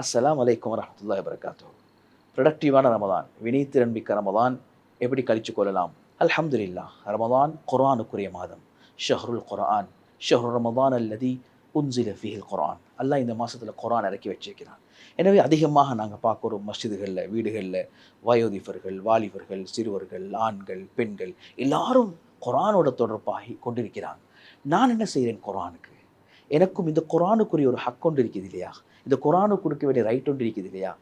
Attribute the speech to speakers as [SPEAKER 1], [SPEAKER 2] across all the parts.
[SPEAKER 1] அஸ்லாம் வலைக்கம் வரமத்துல்லா வரகாத்தோ ப்ரொடக்டிவான ரமதான் வினைத்து மிக்க ரமதான் எப்படி கழித்து கொள்ளலாம் அல்ஹம்துலில்லாஹ் ரமதான் குரானுக்குரிய மாதம். ஷஹ்ருல் குரான் ஷஹ்ரு ரமதான் அல்லதி உன்சில ஃபீஹில் குரான் அல்லாஹ் இந்த மாதத்தில் குரான் இறக்கி வச்சிருக்கிறான். எனவே அதிகமாக நாங்கள் பார்க்குறோம் மஸ்ஜிதுகளில் வீடுகளில் வயோதிபர்கள் வாலிபர்கள் சிறுவர்கள் ஆண்கள் பெண்கள் எல்லாரும் குரானோட தொடர்பாகி கொண்டிருக்கிறாங்க. நான் என்ன செய்கிறேன் குரானுக்கு எனக்கும் இந்த குரானுக்குரிய ஒரு ஹக் ஒன்று இருக்குது இல்லையா? இந்த குரானு கொடுக்க வேண்டிய ரைட் ஒன்று இருக்குது இல்லையா?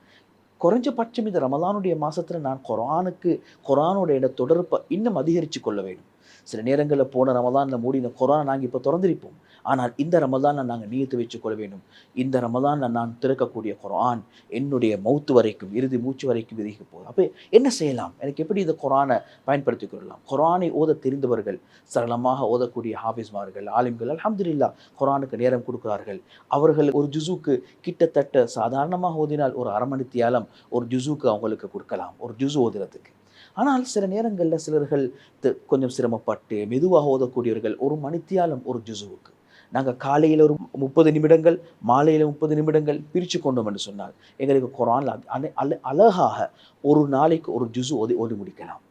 [SPEAKER 1] குறைஞ்சபட்சம் இந்த ரமலானுடைய மாதத்தில் நான் குரானுக்கு குரானோட இந்த தொடர்பை இன்னும் அதிகரித்து கொள்ள வேண்டும். சில நேரங்களில் போன ரமதானில் மூடின கொரோனா குரானை நாங்கள் இப்போ திறந்திருப்போம். ஆனால் இந்த ரமதானில் நாங்கள் நீத்து வச்சுக் கொள்ள வேண்டும். இந்த ரமதானில் நான் திறக்கக்கூடிய குரான் என்னுடைய மௌத்து வரைக்கும் இறுதி மூச்சு வரைக்கும் விதிக்க போகுது அப்போ என்ன செய்யலாம்? எனக்கு எப்படி இந்த குரானை பயன்படுத்தி கொள்ளலாம்? குரானை ஓத தெரிந்தவர்கள் சரளமாக ஓதக்கூடிய ஹாஃபிஸ்மார்கள் ஆலிம்கள் அலமதுல்லா குரானுக்கு நேரம் கொடுக்கிறார்கள். அவர்கள் ஒரு ஜுசுக்கு கிட்டத்தட்ட சாதாரணமாக ஓதினால் ஒரு அரை தியாலம் ஒரு ஜுசுக்கு அவங்களுக்கு கொடுக்கலாம். ஒரு ஜுசு ஓதுறதுக்கு. ஆனால் சில நேரங்களில் சிலர்கள் கொஞ்சம் சிரமப்பட்டு மெதுவாக ஓதக்கூடியவர்கள் ஒரு மணித்தியாலம் ஒரு ஜுசுவுக்கு. நாங்கள் காலையில் ஒரு முப்பது நிமிடங்கள் மாலையில் முப்பது நிமிடங்கள் பிரித்து கொண்டோம் என்று சொன்னால் எங்களுக்கு குரான் அழகாக ஒரு நாளைக்கு ஒரு ஜுசு ஓதி ஓதி முடிக்கலாம்.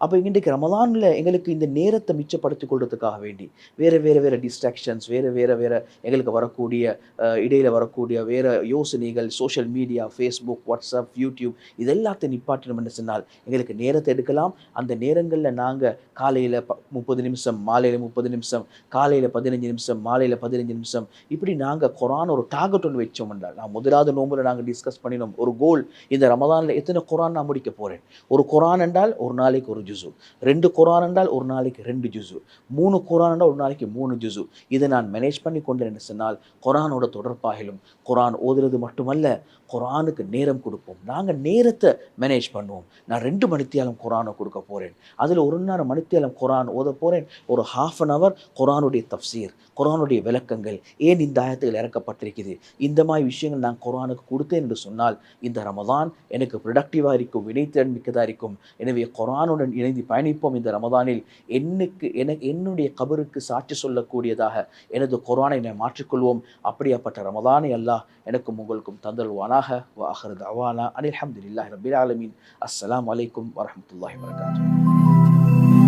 [SPEAKER 1] அப்போ இன்றைக்கு ரமலானில் எங்களுக்கு இந்த நேரத்தை மிச்சப்படுத்தி கொள்றதுக்காக வேண்டி வேறு வேறு வேறு டிஸ்ட்ராக்ஷன்ஸ் வேறு வேறு வேறு எங்களுக்கு வரக்கூடிய இடையில் வரக்கூடிய வேறு யோசனைகள் social media Facebook WhatsApp YouTube இது எல்லாத்தையும் நிப்பாட்டணும் என்று சொன்னால் எங்களுக்கு நேரத்தை எடுக்கலாம். அந்த நேரங்களில் நாங்கள் காலையில் ப முப்பது நிமிஷம் மாலையில் முப்பது நிமிஷம் காலையில் பதினஞ்சு நிமிஷம் மாலையில் பதினஞ்சு நிமிஷம் இப்படி நாங்கள் குரான் ஒரு டார்கெட் ஒன்று வச்சோம் என்றால் நான் முதலாவது நோம்பில் நாங்கள் டிஸ்கஸ் பண்ணினோம் ஒரு கோல் இந்த ரமதானில் எத்தனை குரான் நான் முடிக்க போகிறேன் ஒரு குரான் என்றால் ஒரு நாளைக்கு ஒரு ஜுசு ரெண்டு குரான் என்றால் ஒரு நாளைக்கு ரெண்டு ஜுசு மூணு குரான் என்றால் ஒரு நாளைக்கு மூணு ஜுசு இதை நான் மேனேஜ் பண்ணி கொண்டேன் என்று சொன்னால் குரானோட தொடர்பாகிலும் குரான் ஓதுறது மட்டுமல்ல குரானுக்கு நேரம் கொடுப்போம். நாங்கள் நேரத்தை மேனேஜ் பண்ணுவோம். நான் ரெண்டு மணித்தியாலம் குரானை கொடுக்க போகிறேன் அதில் ஒரு நேரம் மணித்தியாலம் குரான் ஓத போகிறேன் ஒரு ஹாஃப் அன் அவர் குரானுடைய தப்சீர் குரானுடைய விளக்கங்கள் ஏன் இந்த ஆயத்துகள் இறக்கப்பட்டிருக்குது இந்த மாதிரி விஷயங்கள் நான் குரானுக்கு கொடுத்தேன் என்று சொன்னால் இந்த ரமதான் எனக்கு ப்ரொடக்டிவாக இருக்கும் வினைத்திறன் மிக்கதாக இருக்கும். எனவே குரானுடன் இணைந்து பயணிப்போம் இந்த ரமதானில். என்னுக்கு என என்னுடைய கபருக்கு சாட்சி சொல்லக்கூடியதாக எனது குரானை நான் மாற்றிக்கொள்வோம். அப்படியாப்பட்ட ரமதானை அல்லாஹ் எனக்கும் உங்களுக்கும் தந்தல்வானாக வ ஆஹிரு அனில் அஹமதுல்லாஹ் ரபில் ஆலமீன். அஸ்லாம் அலைக்கும் வரஹ்மத்துல்லாஹி வரகாத்து